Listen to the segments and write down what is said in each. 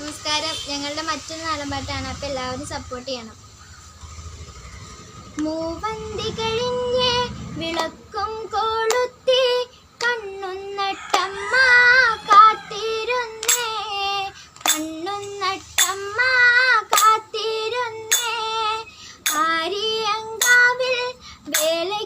നമസ്കാരം. ഞങ്ങളുടെ മറ്റൊരു നാടൻ പാട്ടാണ് അപ്പം എല്ലാവരും സപ്പോർട്ട് ചെയ്യണം. മൂവന്തി കഴിഞ്ഞ് വിളക്കും കൊളുത്തി കണ്ണുന്നട്ടമ്മ കാത്തിരുന്നേ. കണ്ണുന്നട്ടമ്മ കാത്തിരുന്നേ. ആര്യങ്കാവിൽ വേലയ്ക്ക്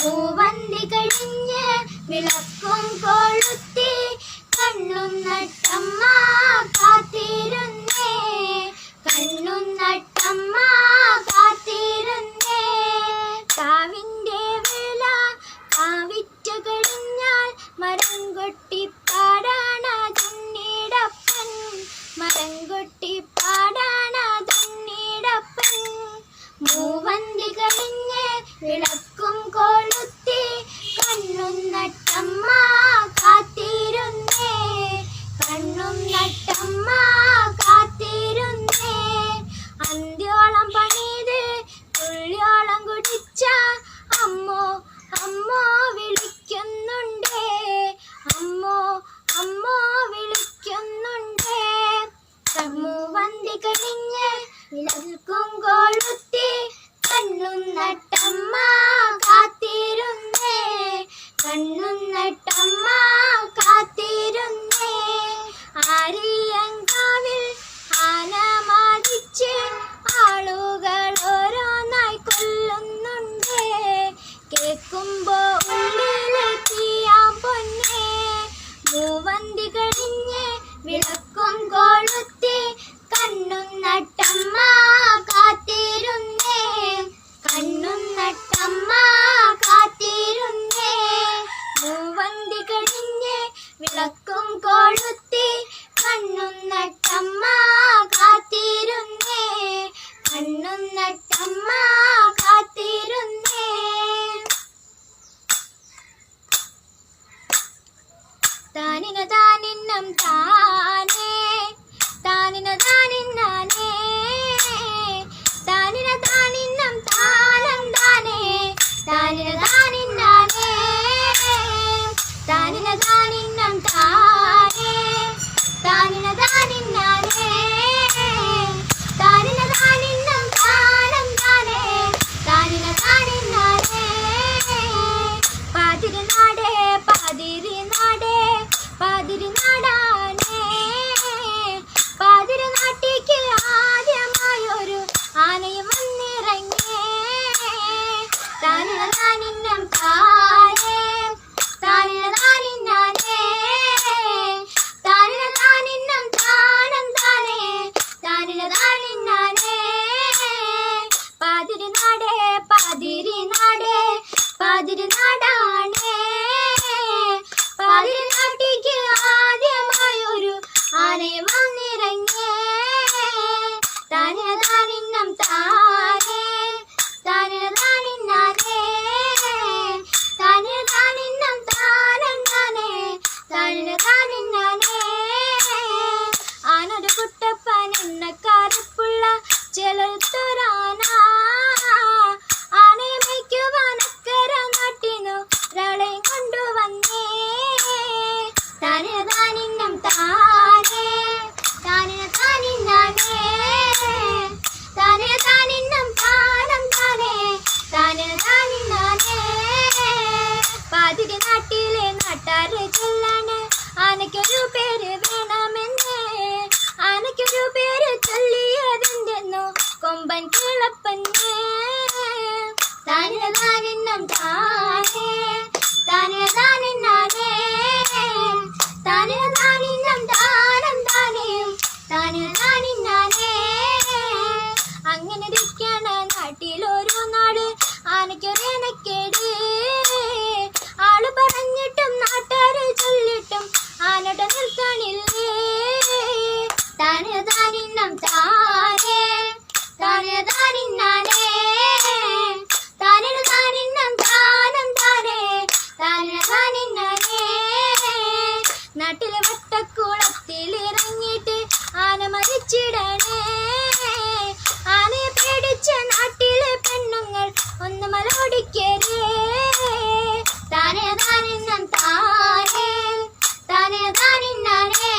മൂവന്തി കഴിഞ്ഞ് വിളക്കും കൊളുത്തി കണ്ണും നട്ടമ്മ കാത്തിരുന്നേ. കണ്ണും നട്ടമ്മ കാത്തിരുന്നേ. കാവിന്റെ വിള കാവിറ്റ കഴിഞ്ഞാൽ മരം കൊട്ടി പാടാണ തുണ്ണീടപ്പൻ മരം കൊട്ടി പാടാണ കഴിഞ്ഞ് വിളക്കും മൂവന്തി കഴിഞ്ഞ് വിളക്കും കൊളുത്തി കണ്ണും നട്ടമ്മ കാത്തിരുന്നേ. കണ്ണും നട്ടമ്മ കാത്തിരുന്നേ. മൂവന്തി കഴിഞ്ഞ് വിളക്കും കൊളുത്തി കണ്ണും നട്ടമ്മ കാത്തിരുന്നേ. കണ്ണും നട്ടമ്മ കാത്തിരുന്നേ താനിന താനിന്നം താനേ താനിന താനിന്നാനേ താനിന താനിന്നം താനം താനേ താനിന താനിന്നാനേ താനിന താനിന്നം താനേ ಅಡಿಗೆ ആനയ്ക്കൊരു പേര് വേണമെന്നേ. ആനയ്ക്കൊരു പേര് ചൊല്ലിയതെന്തെന്നു കൊമ്പൻ കിളപ്പന്നേ. താനിന താനിന്നം താനേ അങ്ങനെ ഇരിക്കാണ് നാട്ടിലൊരു നാട് ആനയ്ക്കൊരേനക്കേട് നാട്ടിലെ വട്ടക്കുളത്തിൽ ഇറങ്ങിയിട്ട് ആന മരിച്ചിടണേ. ആനയെ പേടിച്ച നാട്ടിലെ പെണ്ണുങ്ങൾ ഒന്ന് മലോടിക്കരേ താനെ താനിന്നം താനേ. താനെ താനിന്നാനേ.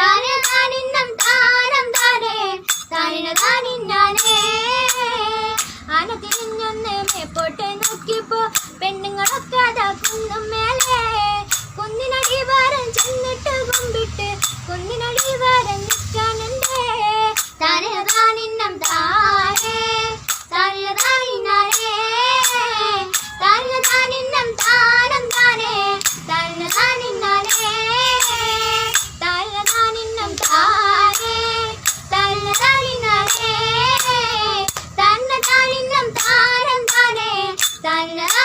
താനെ താനിന്നം താനം താനേ. താനിന താനിന്നാനേ. ആന തിരിഞ്ഞൊന്ന് മേപ്പോട്ട് നോക്കിയപ്പോ പെണ്ണുങ്ങളൊക്കെ അതാക്കുന്നമ്മേ Bye.